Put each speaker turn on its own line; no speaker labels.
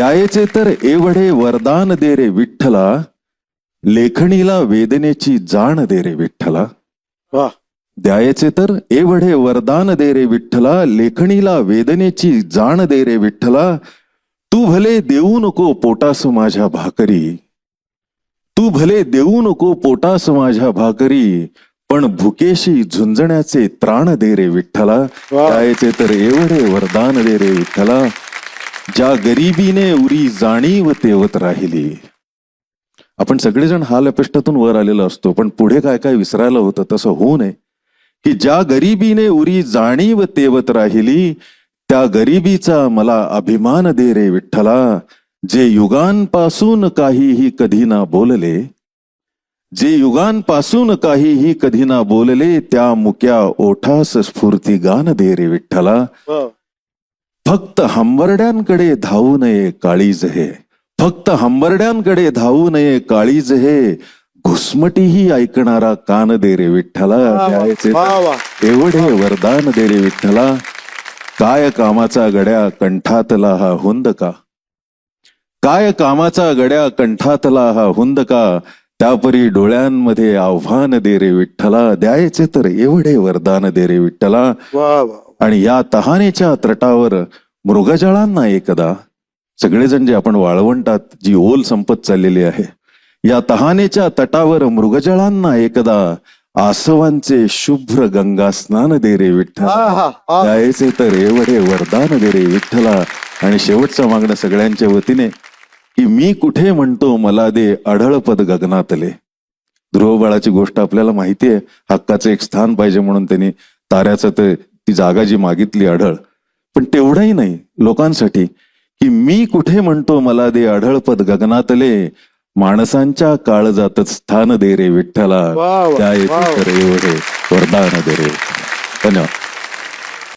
द्यायचे तर एवढे वरदान दे रे विठ्ठला लेखणीला वेदनेची जाण दे रे विठ्ठला.
वा.
द्यायचे तर एवढे वरदान दे रे विठ्ठला लेखणीला वेदनेची जाण दे रे विठ्ठला. तू भले देऊ नको पोटास माझ्या भाकरी. तू भले देऊ नको पोटास माझ्या भाकरी पण भुकेशी झुंजण्याचे त्राण दे रे विठ्ठला. द्यायचे तर एवढे वरदान दे रे विठ्ठला. ज्या गरिबीने उरी जाणीव तेवत राहिली. आपण सगळेजण हा लपेष्टातून वर आलेलो असतो पण पुढे काय काय विसरायला होतं तसं होऊ नये. की ज्या गरिबीने उरी जाणीव तेवत राहिली त्या गरिबीचा मला अभिमान दे रे विठ्ठला जे युगांपासून काहीही कधी ना बोलले. जे युगांपासून काहीही कधी ना बोलले त्या मुक्या ओठास स्फूर्ती गान दे रे विठ्ठला.
हो.
फक्त हंबरड्यांकडे धावू नये काळीज हे. फक्त हंबरड्यांकडे धावू नये काळीज हे. घुसमटीही ऐकणारा कान दे रे विठ्ठला. द्यायचे. एवढे वरदान दे रे विठ्ठला. काय कामाचा गड्या कंठातला हा हुंद का? काय कामाचा गड्या कंठातला हा हुंद का? त्यापरी डोळ्यांमध्ये आव्हान दे रे विठ्ठला. द्यायचे तर एवढे वरदान दे रे विठ्ठला. आणि या तहानेच्या तटावर मृगजळांना एकदा सगळेजण जे आपण वाळवंटात जी ओल संपत चाललेली आहे या तहानेच्या तटावर मृगजळांना एकदा आसवांचे शुभ्र गंगा स्नान दे रे विठ्ठल. द्यायचे तर एवढे वरदान दे रे विठ्ठला. आणि शेवटचं मागणं सगळ्यांच्या वतीने की मी कुठे म्हणतो मला दे अढळपद गगनातले. ध्रुवबाळाची गोष्ट आपल्याला माहिती आहे हक्काचं एक स्थान पाहिजे म्हणून त्यांनी ताऱ्याचं ते ती जागा जी मागितली अढळ पण तेवढंही नाही लोकांसाठी की मी कुठे म्हणतो मला दे अढळपद गगनातले. माणसांच्या काळजातच स्थान दे रे विठ्ठला. त्या एवढे वरदान दे रे. धन्यवाद.